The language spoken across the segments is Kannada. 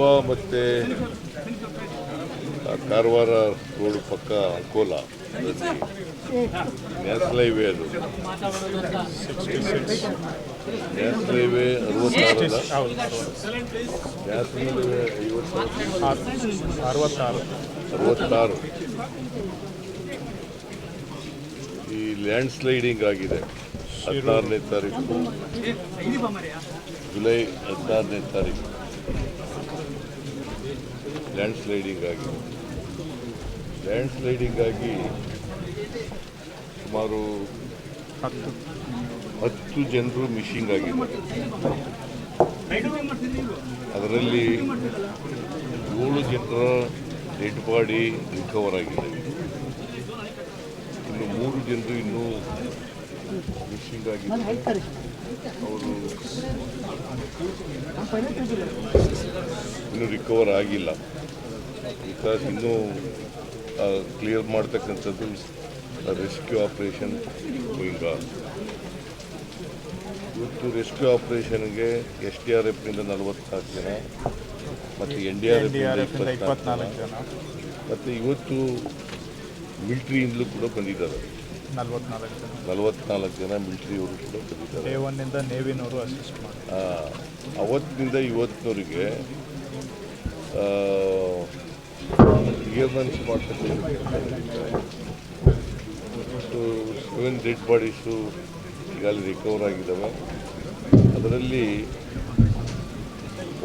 ಶಿವ ಮತ್ತು ಕಾರವಾರ ರೋಡ್ ಪಕ್ಕ ಅಂಕೋಲ. ನ್ಯಾಷನಲ್ ಹೈವೇ ಅದು. ನ್ಯಾಷನಲ್ ಹೈವೇ ಅರವತ್ತಾರಲ್ಲ. ಹೌದು ನ್ಯಾಷನಲ್ ಹೈವೇ ಐವತ್ತಾರು ಅರವತ್ತಾರು ಅರವತ್ತಾರು. ಈ ಲ್ಯಾಂಡ್ ಸ್ಲೈಡಿಂಗ್ ಆಗಿದೆ. ಹದಿನಾರನೇ ತಾರೀಕು. ಜುಲೈ ಹದಿನಾರನೇ ತಾರೀಕು. ಲ್ಯಾಂಡ್ ಸ್ಲೈಡಿಂಗ್ ಆಗಿದೆ ಲ್ಯಾಂಡ್ ಸ್ಲೈಡಿಂಗ್ ಆಗಿ ಸುಮಾರು ಹತ್ತು ಹತ್ತು ಜನರು ಮಿಷಿಂಗ್ ಆಗಿದ್ದಾರೆ. ಅದರಲ್ಲಿ ಏಳು ಜನರ ಡೆಡ್ ಬಾಡಿ ರಿಕವರ್ ಆಗಿದೆ. ಇನ್ನು ಮೂರು ಜನರು ಇನ್ನೂ ಮಿಷಿಂಗ್ ಆಗಿದ್ದಾರೆ. ಅವರು ಇನ್ನೂ ರಿಕವರ್ ಆಗಿಲ್ಲ. ಬಿಕಾಸ್ ಇನ್ನೂ ಕ್ಲಿಯರ್ ಮಾಡ್ತಕ್ಕಂಥದ್ದು ರೆಸ್ಕ್ಯೂ ಆಪರೇಷನ್ ಗೋಯಿಂಗ್ ಆನ್ ಇವತ್ತು ರೆಸ್ಕ್ಯೂ ಆಪ್ರೇಷನ್ಗೆ ಎಸ್ ಡಿ ಆರ್ ಎಫ್ನಿಂದ ನಲವತ್ನಾಲ್ಕು ಜನ ಮತ್ತು ಎನ್ ಡಿ ಆರ್ ಎಫ್ ಇಪ್ಪತ್ನಾಲ್ಕು ಜನ. ಮತ್ತು ಇವತ್ತು ಮಿಲ್ಟ್ರಿಯಿಂದಲೂ ಕೂಡ ಬಂದಿದ್ದಾರೆ. ನಲ್ವತ್ನಾಲ್ಕು ಜನ. ನಲವತ್ನಾಲ್ಕು ಜನ ಮಿಲ್ಟ್ರಿಯವರು ಕೂಡ ಬಂದಿದ್ದಾರೆ. ಒನ್ನಿಂದ ನೇವಿನವರು ಅಸಿಸ್ಟ್ ಅವತ್ತಿನಿಂದ ಇವತ್ತಿನವರೆಗೆ ಕ್ಲಿಯರ್ನೆನ್ಸ್ ಮಾಡ್ತಕ್ಕಂಥ ಸೆವೆನ್ ಡೆಡ್ ಬಾಡೀಸು ಈಗಾಗಲೇ ರಿಕವರ್ ಆಗಿದ್ದಾವೆ. ಅದರಲ್ಲಿ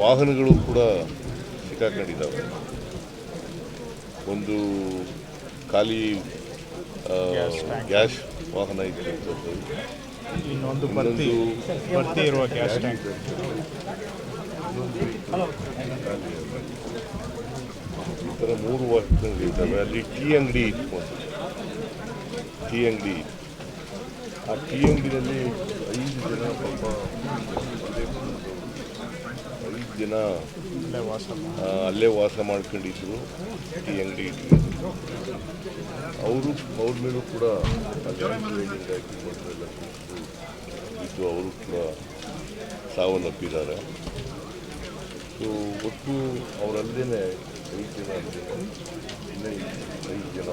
ವಾಹನಗಳು ಕೂಡ ಸಿಕ್ಕಾಕೊಂಡಿದ್ದಾವೆ. ಒಂದು ಖಾಲಿ ಗ್ಯಾಸ್ ವಾಹನ ಇದ್ದಂಥದ್ದು ಇನ್ನೊಂದು ಭರ್ತಿ ಭರ್ತಿ ಇರುವ ಗ್ಯಾಸ್ ಟ್ಯಾಂಕ್ ಥರ ಮೂರು ವಾಹನಗಳಿದ್ದಾವೆ ಅಲ್ಲಿ ಟೀ ಅಂಗಡಿ ಇತ್ತು ಟೀ ಅಂಗಡಿ. ಆ ಟೀ ಅಂಗಡಿಯಲ್ಲಿ ಐದು ಜನ ಪಾಪ ಐದು ಜನ ಅಲ್ಲೇ ವಾಸ ಮಾಡ್ಕೊಂಡಿದ್ರು ಟೀ ಅಂಗಡಿ ಇಟ್ಕೊಂಡು. ಅವರು ಅವ್ರ ಮೇಲೂ ಕೂಡ ಇದ್ದು ಅವರು ಕೂಡ ಸಾವನ್ನಪ್ಪಿದ್ದಾರೆ. ಸೊ ಒಟ್ಟು ಅವರಲ್ಲೇ ಐದು ಜನ ಅಲ್ಲೇ ಇನ್ನೂ ಐದು ಜನ.